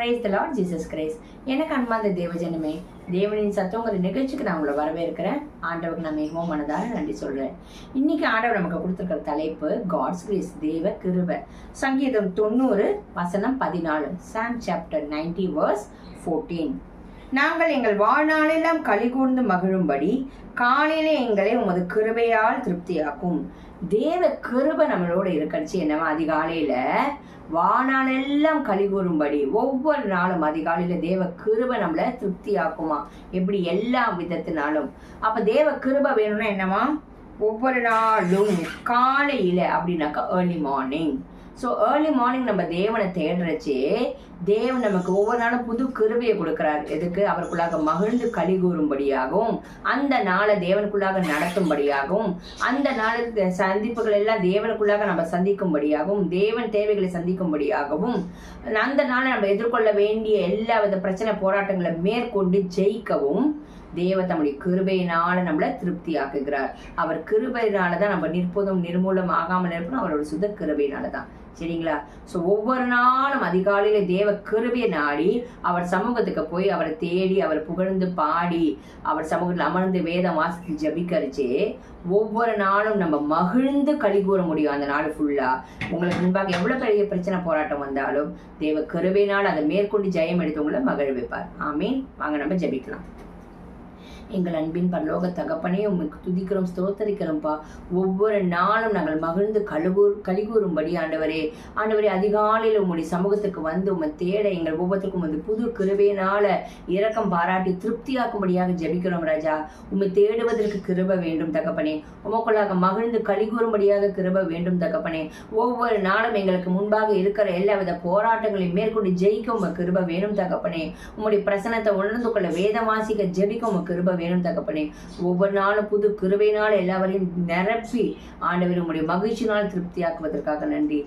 Praise the lord Jesus Christ எனக்கு அன்பார்ந்த தேவஜனமே தேவனின் சத்தங்கிற நிகழ்ச்சிக்கு நான் உங்களை வரவேற்கிறேன். ஆண்டவருக்கு நான் மிகவும் மனதார நன்றி சொல்கிறேன் இன்னைக்கு ஆண்டவர் நமக்கு கொடுத்துருக்கிற தலைப்பு காட்ஸ் கிரேஸ் தேவ கிருப. சங்கீதம் தொண்ணூறு வசனம் பதினாலு. Psalm chapter ninety verse fourteen நாங்கள் எங்கள் வாழ்நாளெல்லாம் கலிகூர்ந்து மகிழும்படி காலையிலே எங்களை உமது கிருபையால் திருப்தியாக்கும். தேவ கிருபை நம்மளோட இருக்கச்சு என்னவா? அதிகாலையில வானாலெல்லாம் கலிகூறும்படி ஒவ்வொரு நாளும் அதிகாலையில தேவ கிருபை நம்மள திருப்தியாக்குமா? எப்படி எல்லா விதத்தினாலும். அப்ப தேவ கிருபை வேணும்னா என்னவா ஒவ்வொரு நாளும் காலையில அப்படின்னாக்கா early morning so early morning நம்ம தேவனை தேடுறச்சே தேவன் நமக்கு ஒவ்வொரு நாளும் புது கிருபையை கொடுக்கிறார். எதுக்கு? அவருக்குள்ளாக மகிழ்ந்து களி கூறும்படியாகவும் அந்த நாளை தேவனுக்குள்ளாக நடத்தும்படியாகவும் அந்த நாளுக்கு சந்திப்புகள் எல்லாம் தேவனுக்குள்ளாக நம்ம சந்திக்கும்படியாகவும் தேவன் தேவைகளை சந்திக்கும்படியாகவும் அந்த நாளை நம்ம எதிர்கொள்ள வேண்டிய எல்லா வித பிரச்சனை போராட்டங்களை மேற்கொண்டு ஜெயிக்கவும் தேவ தம்முடைய கிருபையினால நம்மளை திருப்தி ஆக்குகிறார் அவர் கிருபையினால தான் நம்ம நிற்பதும் நிர்மூலம் ஆகாமல் இருப்போம் அவரோட சுத கிருபையினால தான் சரிங்களா? ஸோ ஒவ்வொரு நாளும் அதிகாலையில தேவ கிருபையை நாடி அவர் சமூகத்துக்கு போய் அவரை தேடி அவர் புகழ்ந்து பாடி அவர் சமூகத்தில் அமர்ந்து வேதம் வாசித்து ஜபிக்கரிச்சு ஒவ்வொரு நாளும் நம்ம மகிழ்ந்து களி கூற முடியும் அந்த நாள் ஃபுல்லா உங்களுக்கு முன்பாக எவ்வளவு பெரிய பிரச்சனை போராட்டம் வந்தாலும் தேவ கிருபையினால் அதை மேற்கொண்டு ஜெயம் எடுத்தவங்களை மகிழ வைப்பார். ஆமீன். வாங்க நம்ம ஜபிக்கலாம். எங்கள் அன்பின் பரலோக தகப்பனே உமக்கு துதிக்கிறோம் ஸ்தோத்தரிக்கிறோம்ப்பா ஒவ்வொரு நாளும் நாங்கள் மகிழ்ந்து கழுகூர் கலிகூறும்படி ஆண்டவரே ஆண்டவரே அதிகாலையில் உங்களுடைய சமூகத்துக்கு வந்து உமை தேட எங்கள் ஒவ்வொருத்தருக்கும் வந்து புது கிருபையினால இரக்கம் பாராட்டி திருப்தியாக்கும்படியாக ஜெபிக்கிறோம் ராஜா. உம்மை தேடுவதற்கு கிருப வேண்டும் தகப்பனே. உமக்குள்ளாக மகிழ்ந்து கலிகூறும்படியாக கிருப வேண்டும் தகப்பனே. ஒவ்வொரு நாளும் எங்களுக்கு முன்பாக இருக்கிற எல்லா வித போராட்டங்களையும் மேற்கொண்டு ஜெயிக்க உம கிருப வேணும் தகப்பனே. உம்முடைய பிரசனத்தை உணர்ந்து கொள்ள வேதம் வாசிக்க ஜெபிக்க கிருபை வேணும் தகப்பனே. ஒவ்வொரு நாளும் புது கிருபையினால் எல்லாவரையும் நிரப்பி ஆண்டவர் உங்களுடைய மகிழ்ச்சியினால் திருப்தியாக்குவதற்காக நன்றி.